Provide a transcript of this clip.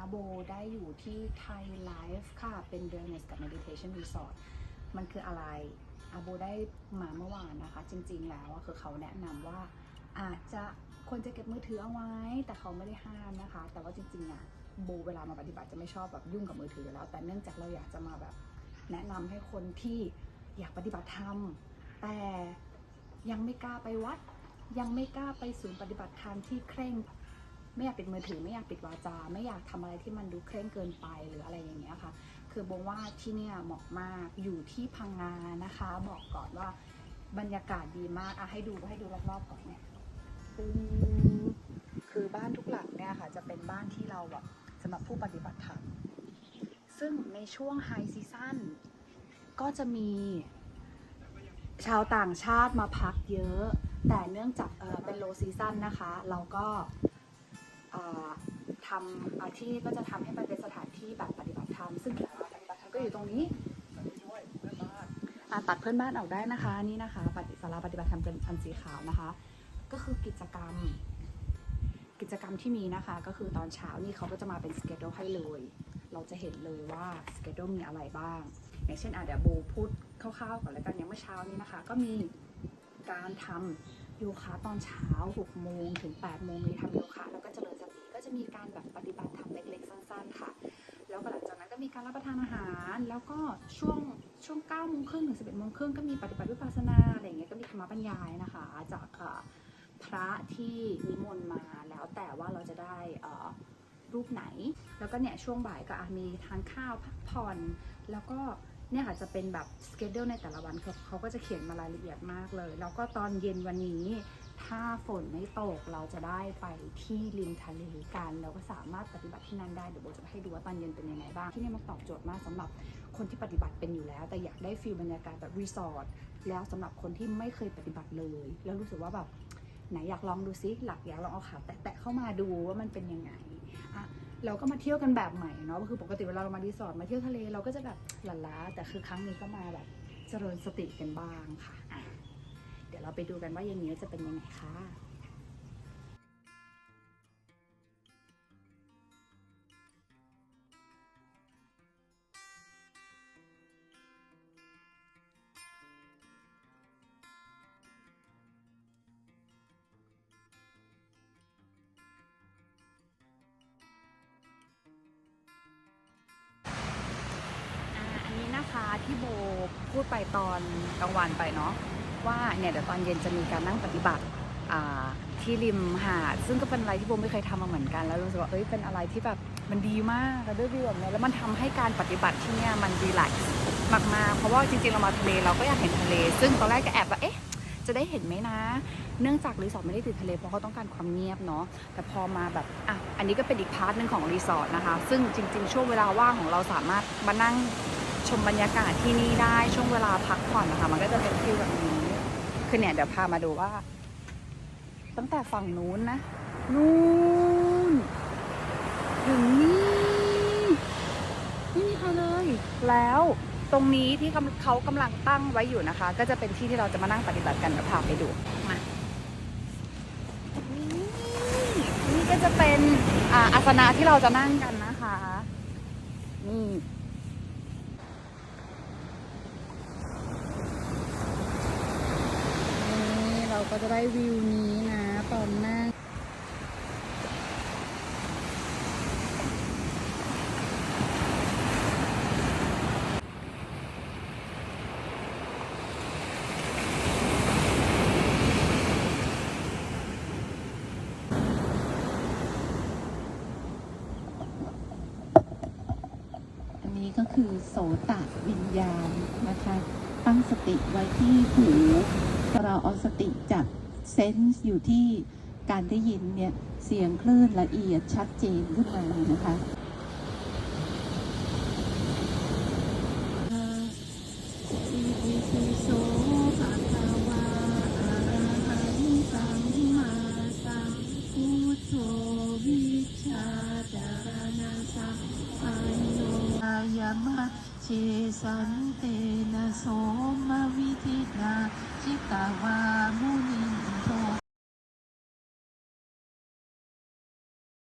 นะคะโบได้อยู่ที่ไทยไลฟ์ค่ะ เป็น Wellness กับ Meditation Resort มันคืออะไรอาโบได้มาเมื่อวานนะคะ จริงๆแล้วคือเขาแนะนำว่าอาจจะควรจะเก็บมือถือเอาไว้ แต่เขาไม่ได้ห้ามนะคะ แต่ว่าจริงๆอะโบเวลามาปฏิบัติจะไม่ชอบแบบยุ่งกับมือถืออยู่แล้ว แต่เนื่องจากเราอยากจะมาแบบแนะนำให้คนที่อยากปฏิบัติธรรม แต่ยังไม่กล้าไปวัด ยังไม่กล้าไปศูนย์ปฏิบัติธรรมที่เคร่ง ไม่อยากปิดมือถือไม่อยากปิดวาจา ไม่อยากทำอะไรที่มันดูเคร่งเกินไปหรืออะไรอย่างเงี้ยค่ะ คือโบว่าที่เนี่ยเหมาะมากอยู่ที่พังงานะคะ บอกก่อนว่าบรรยากาศดีมากอะให้ดูให้ดูรอบๆก่อนเนี่ยคือบ้านทุกหลังเนี่ยค่ะ จะเป็นบ้านที่เราแบบสำหรับผู้ปฏิบัติธรรมซึ่งในช่วงไฮซีซั่นก็จะมีชาวต่างชาติมาพักเยอะ แต่เนื่องจากเเป็นโลซีซั่นนะคะ เราก็ ทำอ่อที่ก็จะทำให้มันเป็นสถานที่แบบปฏิบัติธรรมซึ่งศาลาปฏิบัติธรรมก็อยู่ตรงนี้ตัดเพื่อนบ้านออกได้นะคะนี่นะคะปฏิศาลาปฏิบัติธรรมเป็นอันสีขาวนะคะ ก็คือกิจกรรม กิจกรรมที่มีนะคะ ก็คือตอนเช้านี่เขาก็จะมาเป็นสเกจ e ให้เลย เราจะเห็นเลยว่าสเกจ e มีอะไรบ้าง อย่างเช่นอะเดี๋ยวโบพูดคร่าวๆก่อนแล้วกันอย่างเมื่อเช้านี้นะคะ ก็มีการทำโยคะตอนเช้า6โมงถึง8โมงมีทำโย แล้วก็เจริญสติก็จะมีการแบบปฏิบัติธรรมเล็กๆสั้น ๆ ค่ะ แล้วก็หลังจากนั้นก็มีการรับประทานอาหาร แล้วก็ช่วงช่วง9โมงครึ่งถึง11โมงครึ่งก็มีปฏิบัติวิปัสสนาอะไรอย่างเงี้ยก็มีธรรมบรรยายนะคะ จากพระที่นิมนต์มาแล้วแต่ว่าเราจะได้อ่อรูปไหน แล้วก็เนี่ยช่วงบ่ายก็มีทานข้าวพักผ่อนแล้วก็เนี่ยค่ะจะเป็นแบบสเกจ u ในแต่ละวันเขาก็จะเขียนมารายละเอียดมากเลย แล้วก็ตอนเย็นวันนี้ ถ้าฝนไม่ตกเราจะได้ไปที่ริมทะเลกันแล้วก็สามารถปฏิบัติที่นั่นได้เดี๋ยวโบจะให้ดูว่าตอนเย็นเป็นยังไงบ้างที่นี่มันตอบโจทย์มากสำหรับคนที่ปฏิบัติเป็นอยู่แล้ว แต่อยากได้ฟีลบรรยากาศแบบรีสอร์ทแล้วสำหรับคนที่ไม่เคยปฏิบัติเลย แล้วรู้สึกว่าแบบไหนอยากลองดูซิหลักอยากลองเอาขาแตะๆเข้ามาดูว่ามันเป็นยังไงอะเราก็มาเที่ยวกันแบบใหม่เนาะก็คือปกติเวลาเรามารีสอร์ทมาเที่ยวทะเลเราก็จะแบบหลันล้าแต่คือครั้งนี้ก็มาแบบเจริญสติกันบ้างค่ะ เดี๋ยวเราไปดูกันว่าเย็นนี้จะเป็นยังไงค่ะอันนี้นะคะที่โบพูดไปตอนกลางวันไปเนาะ ว่าเนี่ยเดี๋ยวตอนเย็นจะมีการนั่งปฏิบัติที่ริมหาดซึ่งก็เป็นอะไรที่โบไม่เคยทำมาเหมือนกัน แล้วรู้สึกว่าเอ้ยเป็นอะไรที่แบบมันดีมากอะด้วยวิวแบบนี้แล้วมันทำให้การปฏิบัติที่เนี่ยมันรีแลกซ์มากๆเพราะว่าจริงๆเรามาทะเลเราก็อยากเห็นทะเล ซึ่งตอนแรกก็แอบว่าเอ๊ะจะได้เห็นไหมนะ เนื่องจากรีสอร์ทไม่ได้ติดทะเลเพราะเขาต้องการความเงียบเนาะ แต่พอมาแบบ อะ อันนี้ก็เป็นอีกพาร์ทหนึ่งของรีสอร์ทนะคะ ซึ่งจริง ๆ ช่วงเวลาว่างของเราสามารถมานั่งชมบรรยากาศที่นี่ได้ ช่วงเวลาพักผ่อนนะคะ มันก็จะเป็นฟิลแบบนี้ คือเนี่ยเดี๋ยวพามาดูว่า ตั้งแต่ฝั่งนู้นนะ นู้นถึงนี่ไม่มีใครเลย แล้วตรงนี้ที่เขากำลังตั้งไว้อยู่นะคะ ก็จะเป็นที่ที่เราจะมานั่งปฏิบัติกันเดี๋ยวพาไปดูมานี่ก็จะเป็นออาสนะที่เราจะนั่งกันนะคะ นี่ นี่ เราก็จะได้วิวนี้นะตอนนั่งอันนี้ก็คือโสตะวิญญาณนะคะ ตั้งสติไว้ที่หู เราเอาสติจับเซนส์อยู่ที่การได้ยินเนี่ยเสียงคลื่นละเอียดชัดเจนขึ้นมานะคะอิติปิโสภะคะวาอะระหังสันเตนะโสม ธินาจิตาวามุนี